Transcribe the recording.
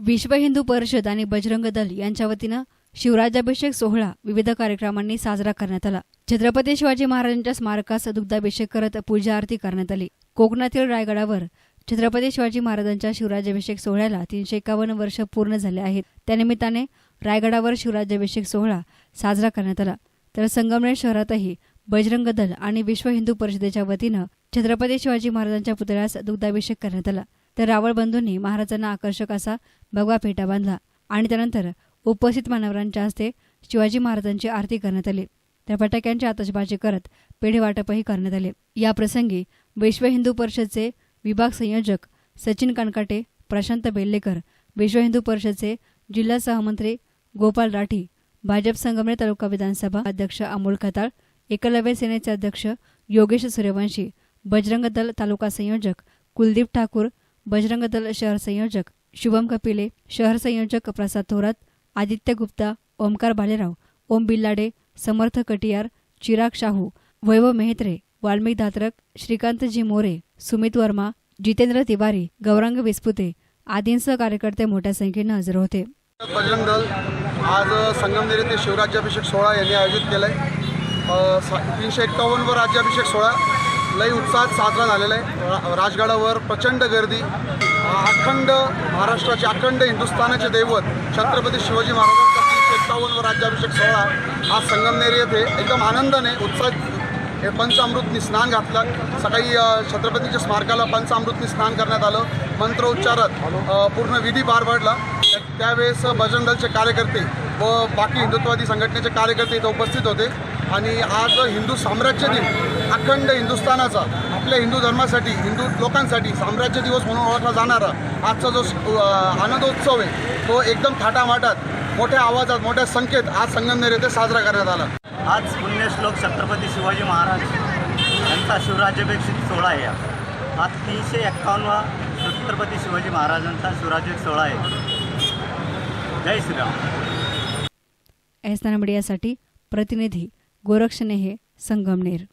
विश्व हिंदू परिषद आणि बजरंग दल यांच्या वतीनं शिवराज्याभिषेक सोहळा विविध कार्यक्रमांनी साजरा करण्यात आला. छत्रपती शिवाजी महाराजांच्या स्मारकास दुग्धाभिषेक करत पूजा आरती करण्यात आली. कोकणातील रायगडावर छत्रपती शिवाजी महाराजांच्या शिवराज्याभिषेक सोहळ्याला तीनशे एकावन्न वर्ष पूर्ण झाले आहेत. त्यानिमित्ताने रायगडावर शिवराज्याभिषेक सोहळा साजरा करण्यात आला. तर संगमनेर शहरातही बजरंग दल आणि विश्व हिंदू परिषदेच्या वतीनं छत्रपती शिवाजी महाराजांच्या पुतळ्यास दुग्धाभिषेक करण्यात आला. तर रावळ बंधूंनी महाराजांना आकर्षक असा भगवा फेटा बांधला आणि त्यानंतर उपस्थित मानवरांच्या हस्ते शिवाजी महाराजांची आरती करण्यात आली. तर फटाक्यांची आतषबाजी करत पेढे वाटपही करण्यात आले. या प्रसंगी विश्व हिंदू परिषदचे विभाग संयोजक सचिन कणकाटे प्रशांत बेल्लेकर विश्व हिंदू परिषदचे जिल्हा सहमंत्री गोपाल राठी भाजप संगमनेर तालुका विधानसभा अध्यक्ष अमोल खताळ एकलव्य सेनेचे अध्यक्ष योगेश सूर्यवंशी बजरंग दल तालुका संयोजक कुलदीप ठाकूर बजरंग दल शहर संयोजक शुभम कपिले शहर संयोजक प्रसाद थोरात आदित्य गुप्ता ओमकार भालेराव ओम बिल्लाडे समर्थ कटियार चिराग शाहू वैभव मेहत्रे वाल्मिक धात्रक श्रीकांतजी मोरे सुमित वर्मा जितेंद्र तिवारी गौरांग विस्पुते आदींसह कार्यकर्ते मोठ्या संख्येनं हजर होते. बजरंग दल आज संगमनेर येथे शिवराज्याभिषेक सोहळा यांनी आयोजित केला आहे तीनशे एक्कावन्नवर राज्याभिषेक सोहळा लई उत्साहात साजरा झालेला आहे. रा- राजगडावर प्रचंड गर्दी. अखंड महाराष्ट्राचे अखंड हिंदुस्थानाचे दैवत छत्रपती शिवाजी महाराजांचा तीनशे व राज्याभिषेक सोहळा आज संगमनेर येथे एकदम आनंदाने उत्साह हे पंचामृतनी स्नान घातलं. सकाळी छत्रपतीच्या स्मारकाला पंचामृतनी स्नान करण्यात आलं. मंत्रोच्चारात पूर्ण विधी पार पडला. त्यावेळेस भजन दलचे कार्यकर्ते व बाकी हिंदुत्ववादी संघटनेचे कार्यकर्ते इथं उपस्थित होते. आणि आज हिंदू साम्राज्य दिन अखंड हिंदुस्थानाचा आपल्या हिंदू धर्मासाठी हिंदू लोकांसाठी साम्राज्य दिवस म्हणून ओळखला जाणारा आजचा जो आनंदोत्सव आहे तो एकदम थाटामाटात मोठ्या आवाजात मोठ्या संख्येत आज संगमनेर येथे साजरा करण्यात आला. आज पुण्यश्लोक छत्रपती शिवाजी महाराज यांचा शिवराज्याभिषेक सोहळा आहे. आज तीनशे एक्कावन्नवा छत्रपती शिवाजी महाराजांचा शिवराज्याभिषेक सोहळा आहे. जय श्रीराम. एस मीडियासाठी प्रतिनिधी गोरक्षनेहे संगमनेर.